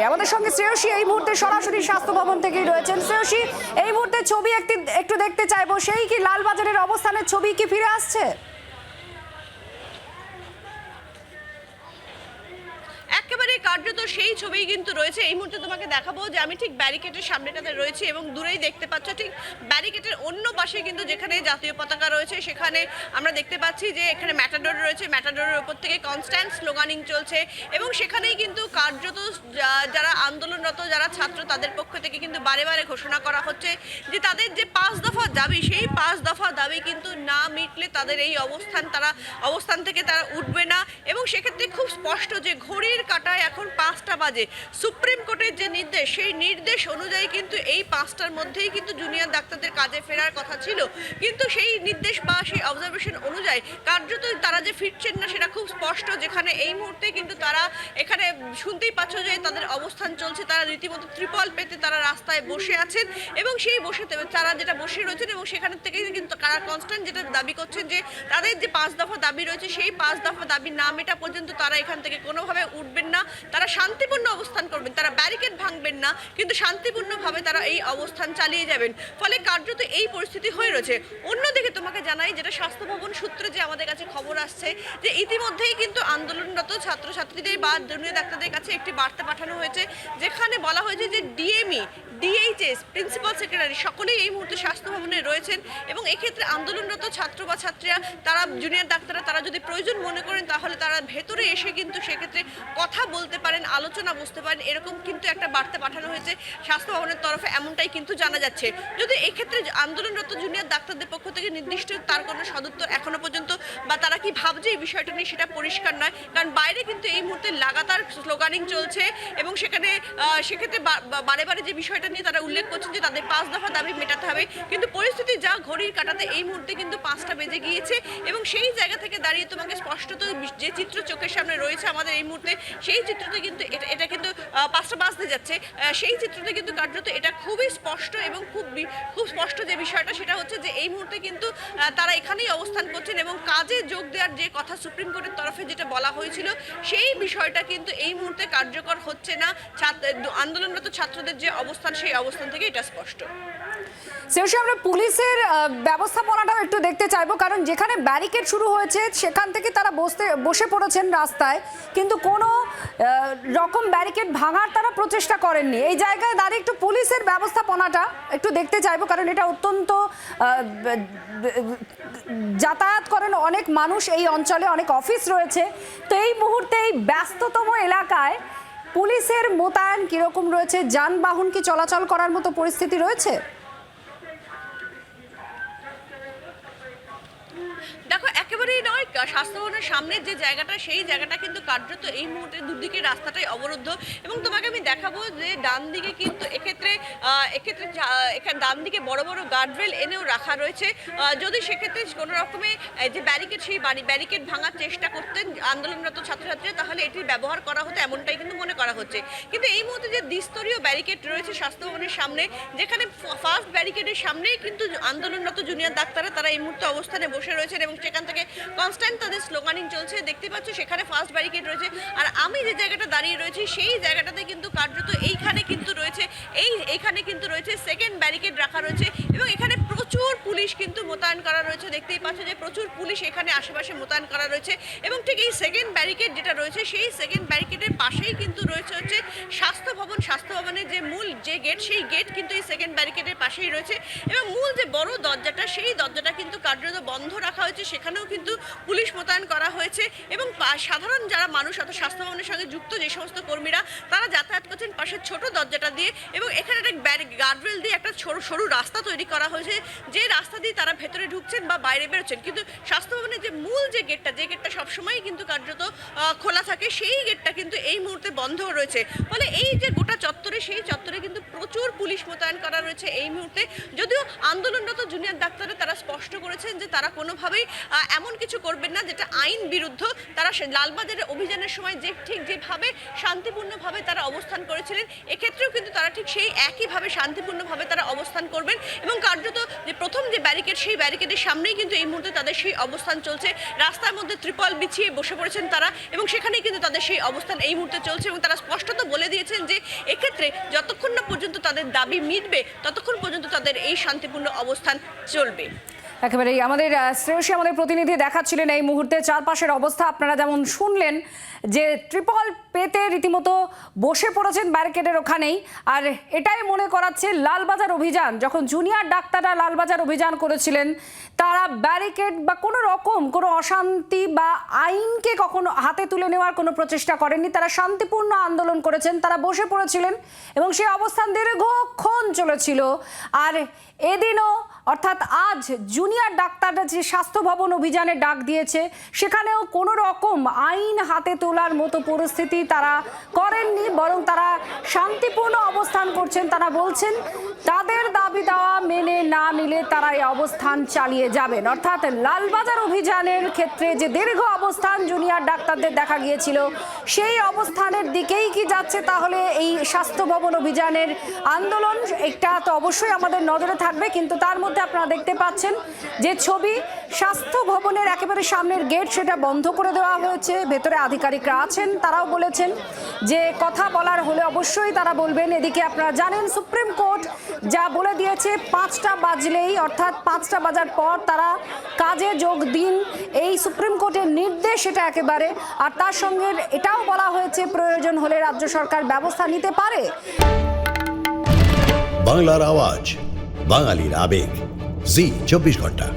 অবস্থানে আমাদের সঙ্গে শ্রেয়সী এই মুহূর্তে সরাসরি স্বাস্থ্য ভবন থেকেই রয়েছেন। শ্রেয়সী, এই মুহূর্তে ছবি একটি একটু দেখতে চাইব। সেই কি লালবাজারের অবস্থানের ছবি কি ফিরে আসছে একেবারে কার্যত সেই ছবিই কিন্তু রয়েছে। এই মুহূর্তে তোমাকে দেখাবো যে আমি ঠিক ব্যারিকেডের সামনেটাতে রয়েছি এবং দূরেই দেখতে পাচ্ছ ঠিক ব্যারিকেডের অন্য পাশে কিন্তু যেখানে জাতীয় পতাকা রয়েছে, সেখানে আমরা দেখতে পাচ্ছি যে এখানে ম্যাটাডোর রয়েছে। ম্যাটাডোরের ওপর থেকে কনস্ট্যান্ট স্লোগানিং চলছে এবং সেখানেই কিন্তু কার্যত যারা আন্দোলনরত, যারা ছাত্র, তাদের পক্ষ থেকে কিন্তু বারে বারে ঘোষণা করা হচ্ছে যে তাদের যে পাঁচ দফা দাবি, সেই পাঁচ দফা দাবি কিন্তু না মিটলে তাদের এই অবস্থান, তারা অবস্থান থেকে তারা উঠবে না এবং সেক্ষেত্রে খুব স্পষ্ট যে ঘড়ির কাটায় এখন পাঁচটা বাজে। সুপ্রিম কোর্টের যে নির্দেশ, সেই নির্দেশ অনুযায়ী কিন্তু এই পাঁচটার মধ্যেই কিন্তু জুনিয়র ডাক্তারদের কাজে ফেরার কথা ছিল। কিন্তু সেই নির্দেশ বা সেই অবজারভেশন অনুযায়ী কার্যত তারা যে ফিরছেন না, সেটা খুব স্পষ্ট, যেখানে এই মুহূর্তে কিন্তু তারা এখানে শুনতেই পাচ্ছ যে তাদের অবস্থান চলছে। তারা রীতিমতো ত্রিপল পেতে তারা রাস্তায় বসে আছেন এবং সেই বসে তারা যেটা বসে রয়েছেন এবং সেখান থেকে কিন্তু তারা কনস্ট্যান্ট যেটা দাবি করছেন যে তাদের যে পাঁচ দফা দাবি রয়েছে, সেই পাঁচ দফা দাবি না মেটা পর্যন্ত তারা এখান থেকে কোনোভাবে উঠবেন না। তারা শান্তিপূর্ণ অবস্থান করবেন, তারা ব্যারিকেড ভাঙবেন না, কিন্তু শান্তিপূর্ণভাবে তারা এই অবস্থান চালিয়ে যাবেন। ফলে কার্যত এই পরিস্থিতি হয়ে রয়েছে। অন্যদিকে তোমাকে জানাই যেটা স্বাস্থ্য ভবন সূত্রে যে আমাদের কাছে খবর আসছে, যে ইতিমধ্যেই কিন্তু আন্দোলনরত ছাত্রছাত্রীদের বা জুনিয়র ডাক্তারদের কাছে একটি বার্তা পাঠানো হয়েছে, যেখানে বলা হয়েছে যে ডিএমই ডিএইচএস প্রিন্সিপাল সেক্রেটারি সকলেই এই মুহূর্তে স্বাস্থ্য ভবনে রয়েছেন এবং এক্ষেত্রে আন্দোলনরত ছাত্র বা ছাত্রীরা, তারা জুনিয়র ডাক্তাররা, তারা যদি প্রয়োজন মনে করেন তাহলে তারা ভেতরে এসে কিন্তু সেক্ষেত্রে কথা বলতে পারেন, আলোচনা বুঝতে পারেন, এরকম কিন্তু একটা বার্তা পাঠানো হয়েছে স্বাস্থ্য ভবনের তরফে, এমনটাই কিন্তু জানা যাচ্ছে। যদি এক্ষেত্রে আন্দোলনরত জুনিয়র ডাক্তারদের পক্ষ থেকে নির্দিষ্ট তার কোনো সদুত্তর এখনও পর্যন্ত বা তারা কি ভাবছে এই বিষয়টা নিয়ে সেটা পরিষ্কার নয়, কারণ বাইরে কিন্তু এই মুহূর্তে লাগাতার স্লোগানিং চলছে এবং সেখানে সেক্ষেত্রে বারে বারে যে বিষয়টা নিয়ে তারা উল্লেখ করছেন যে তাদের পাঁচ দফা দাবি মেটাতে হবে। কিন্তু পরিস্থিতি যা ঘড়ির কাটাতে এই মুহূর্তে কিন্তু পাঁচটা বেজে গিয়েছে এবং সেই জায়গা থেকে দাঁড়িয়ে তোমাকে স্পষ্টত যে চিত্র চোখের সামনে রয়েছে আমাদের এই মুহূর্তে, সেই চিত্রতে কিন্তু এটা এটা কিন্তু পাঁচটা বাজতে যাচ্ছে। সেই চিত্রতে কিন্তু কার্যত এটা খুবই স্পষ্ট এবং খুব খুব স্পষ্ট যে বিষয়টা, সেটা হচ্ছে যে এই মুহূর্তে কিন্তু তারা এখানেই অবস্থান করছেন এবং কাজে যোগ দেওয়ার যে কথা সুপ্রিম কোর্টের তরফে যেটা বলা হয়েছিল, সেই বিষয়টা কিন্তু এই মুহূর্তে কার্যকর হচ্ছে না। ছাত্র, আন্দোলনরত ছাত্রদের যে অবস্থান সেই অবস্থান থেকে এটা স্পষ্ট। শ্রেয়সী আমরা পুলিশের ব্যবস্থাপনাটাও একটু দেখতে চাইব, কারণ যেখানে ব্যারিকেড শুরু হয়েছে, সেখান থেকে তারা বসতে, বসে পড়েছেন রাস্তায়, কিন্তু কোনো রকম ব্যারিকেড ভাঙার তারা প্রচেষ্টা করেননি। এই জায়গায় দাঁড়িয়ে একটু পুলিশের ব্যবস্থাপনাটা একটু দেখতে চাইব, কারণ এটা অত্যন্ত যাতায়াত করেন অনেক মানুষ এই অঞ্চলে, অনেক অফিস রয়েছে। তো এই মুহূর্তে এই ব্যস্ততম এলাকায় পুলিশের মোতায়েন কীরকম রয়েছে? যানবাহন কি চলাচল করার মতো পরিস্থিতি রয়েছে? দেখো একেবারেই নয় কা- স্বাস্থ্য ভবনের সামনের যে জায়গাটা, সেই জায়গাটা কিন্তু কার্যত এই মুহূর্তে দুদিকের রাস্তাটাই অবরুদ্ধ। এবং তোমাকে আমি দেখাবো যে ডান দিকে কিন্তু এক্ষেত্রে এক্ষেত্রে এখানে ডান দিকে বড় বড় গার্ডরেল এনেও রাখা রয়েছে। যদি সেক্ষেত্রে কোনো রকমে যে ব্যারিকেড সেই বাড়ি ব্যারিকেড ভাঙার চেষ্টা করতেন আন্দোলনরত ছাত্রছাত্রীরা, তাহলে এটির ব্যবহার করা হতো, এমনটাই কিন্তু মনে করা হচ্ছে। কিন্তু এই মুহূর্তে যে দ্বিস্তরীয় ব্যারিকেড রয়েছে স্বাস্থ্য ভবনের সামনে, যেখানে ফার্স্ট ব্যারিকেডের সামনেই কিন্তু আন্দোলনরত জুনিয়র ডাক্তাররা, তারা এই মুহূর্তে অবস্থানে বসে রয়েছেন এবং সেখান থেকে কনস্ট্যান্ট তাদের স্লোগানিং চলছে, দেখতে পাচ্ছ সেখানে ফার্স্ট ব্যারিকেড রয়েছে। আর আমি যে জায়গাটা দাঁড়িয়ে রয়েছি, সেই জায়গাটাতে কিন্তু কার্যত এইখানে কিন্তু রয়েছে, এই, এইখানে কিন্তু রয়েছে সেকেন্ড ব্যারিকেড রাখা রয়েছে। পুলিশ কিন্তু মোতায়েন করা রয়েছে। দেখতেই পাচ্ছ যে প্রচুর পুলিশ এখানে আশেপাশে মোতায়েন করা রয়েছে এবং ঠিক এই সেকেন্ড ব্যারিকেড যেটা রয়েছে, সেই সেকেন্ড ব্যারিকেডের পাশেই কিন্তু রয়েছে হচ্ছে স্বাস্থ্য ভবন। স্বাস্থ্য ভবনের যে মূল যে গেট সেই গেট কিন্তু এই সেকেন্ড ব্যারিকেডের পাশেই রয়েছে এবং মূল যে বড় দরজাটা, সেই দরজাটা কিন্তু কার্যত বন্ধ রাখা হয়েছে। সেখানেও কিন্তু পুলিশ মোতায়েন করা হয়েছে এবং সাধারণ যারা মানুষ অর্থাৎ স্বাস্থ্য ভবনের সঙ্গে যুক্ত যে সমস্ত কর্মীরা, তারা যাতায়াত করছেন পাশের ছোট দরজাটা দিয়ে এবং এখানে একটা গার্ডরেল দিয়ে একটা সরু রাস্তা তৈরি করা হয়েছে। যে রাস্তা দিয়ে তারা ভেতরে ঢুকছেন বা বাইরে বেরোচ্ছেন। কিন্তু স্বাস্থ্য ভবনের যে মূল যে গেটটা যে গেটটা সবসময়ই কিন্তু কার্যত খোলা থাকে, সেই গেটটা কিন্তু এই মুহূর্তে বন্ধ রয়েছে। ফলে এই যে গোটা চত্বরে, সেই চত্বরে কিন্তু প্রচুর পুলিশ মোতায়েন করা রয়েছে এই মুহূর্তে। যদিও আন্দোলনরত জুনিয়র ডাক্তাররা তারা স্পষ্ট করেছেন যে তারা কোনোভাবেই এমন কিছু করবেন না যেটা আইন বিরুদ্ধ তারা লালবাজারের অভিযানের সময় যে ঠিক যেভাবে শান্তিপূর্ণভাবে তারা অবস্থান করেছিলেন, এক্ষেত্রেও কিন্তু তারা ঠিক সেই একইভাবে শান্তিপূর্ণভাবে তারা অবস্থান করবেন। এবং কার্যত যে প্রথম যে ব্যারিকেড সেই ব্যারিকেডের সামনেই কিন্তু এই মুহূর্তে তাদের সেই অবস্থান চলছে। রাস্তার মধ্যে ত্রিপল বিছিয়ে বসে পড়েছেন তারা এবং সেখানেই কিন্তু তাদের সেই অবস্থান এই মুহূর্তে চলছে এবং তারা স্পষ্টত বলে দিয়েছেন যে এক্ষেত্রে যতক্ষণ না পর্যন্ত তাদের দাবি মিটবে, ততক্ষণ পর্যন্ত তাদের এই শান্তিপূর্ণ অবস্থান চলবে। একেবারেই আমাদের শ্রেয়সী আমাদের প্রতিনিধি দেখাচ্ছিলেন এই মুহূর্তে চারপাশের অবস্থা। আপনারা যেমন শুনলেন যে ট্রিপল পেতে রীতিমতো বসে পড়েছেন ব্যারিকেডের ওখানেই। আর এটাই মনে করাচ্ছে লালবাজার অভিযান। যখন জুনিয়র ডাক্তাররা লালবাজার অভিযান করেছিলেন, তারা ব্যারিকেড বা কোনো রকম কোনো অশান্তি বা আইনকে কখনো হাতে তুলে নেওয়ার কোনো প্রচেষ্টা করেননি। তারা শান্তিপূর্ণ আন্দোলন করেছেন, তারা বসে পড়েছিলেন এবং সেই অবস্থান দীর্ঘক্ষণ চলেছিল। আর এদিনও, অর্থাৎ আজ জুনিয়র ডাক্তাররা যে স্বাস্থ্য ভবন অভিযানে ডাক দিয়েছে, সেখানেও কোনো রকম আইন হাতে তোলার মতো পরিস্থিতি তারা করেননি, বরং তারা শান্তিপূর্ণ অবস্থান করছেন। তারা বলছেন, তাদের দাবি দেওয়া মেনে না নিলে তারা এই অবস্থান চালিয়ে যাবেন। অর্থাৎ লালবাজার অভিযানের ক্ষেত্রে যে দীর্ঘ অবস্থান জুনিয়র ডাক্তারদের দেখা গিয়েছিল, সেই অবস্থানের দিকেই কি যাচ্ছে? তাহলে এই স্বাস্থ্য ভবন অভিযানের আন্দোলন, একটা তো অবশ্যই আমাদের নজরে থাকবে, কিন্তু তার মধ্যে আপনারা দেখতে পাচ্ছেন যে ছবি স্বাস্থ্য ভবনের একেবারে সামনের গেট সেটা বন্ধ করে দেওয়া হয়েছে, ভেতরে আধিকারিকরা আছেন, তারাও বলেছেন যে কথা বলার হলে অবশ্যই তারা বলবেন। এদিকে আপনারা জানেন সুপ্রিম কোর্ট যা বলে দিয়েছে, পাঁচটা বাজলেই, অর্থাৎ পাঁচটা বাজার পর তারা কাজে যোগ দিন। এই সুপ্রিম কোর্টের নির্দেশ এটা একেবারে। আর তার সঙ্গে এটাও বলা হয়েছে, প্রয়োজন হলে রাজ্য সরকার ব্যবস্থা নিতে পারে। বাংলার আওয়াজ, বাঙালির আবেগ। জি চব্বিশ ঘন্টা